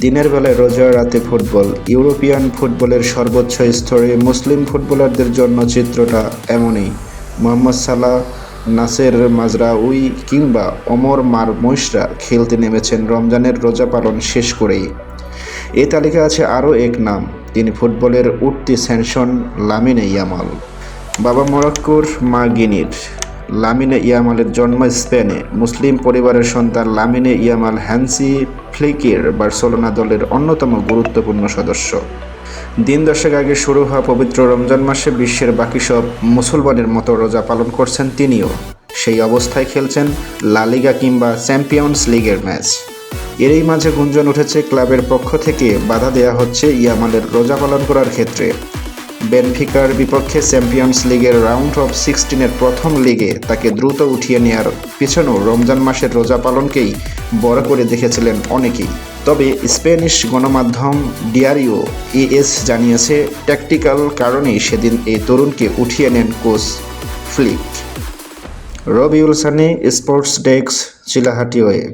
দিনের বেলায় রোজা রাতে ফুটবল, ইউরোপিয়ান ফুটবলের সর্বোচ্চ স্তরে মুসলিম ফুটবলারদের জন্য চিত্রটা এমনই। মোহাম্মদ সালাহ, নাসের মাজরাউই কিংবা অমর মারমুশরা খেলতে নেমেছেন রমজানের রোজা পালন শেষ করেই। এ তালিকা আছে আরও এক নাম, তিনি ফুটবলের উঠতি সেনশন লামিনে ইয়ামাল। বাবা মরক্কোর মা গিনির। লামিনে ইয়ামালের জন্ম স্পেনে। মুসলিম পরিবারের সন্তান লামিনে ইয়ামাল হ্যান্সি ফ্লিকের বার্সেলোনা দলের অন্যতম গুরুত্বপূর্ণ সদস্য। দিন দশেক আগে শুরু হওয়া পবিত্র রমজান মাসে বিশ্বের বাকি সব মুসলমানের মতো রোজা পালন করছেন তিনিও। সেই অবস্থায় খেলছেন লা লিগা কিংবা চ্যাম্পিয়ন্স লিগের ম্যাচ। এরই মাঝে গুঞ্জন উঠেছে ক্লাবের পক্ষ থেকে, বাধা দেওয়া হচ্ছে ইয়ামালের রোজা পালন করার ক্ষেত্রে। বেনফিকার বিপক্ষে চ্যাম্পিয়ন্স লিগের রাউন্ড অফ সিক্সটিনের প্রথম লিগে তাকে দ্রুত উঠিয়ে নেওয়ার পিছনেও রমজান মাসের রোজা পালনকেই বড় করে দেখেছিলেন অনেকেই। তবে স্প্যানিশ গণমাধ্যম ডিয়ারিও এএস জানিয়েছে, ট্যাকটিক্যাল কারণেই সেদিন এই তরুণকে উঠিয়ে নেন coach Flick. Rabiul Sunny sports desk, Chilahati web.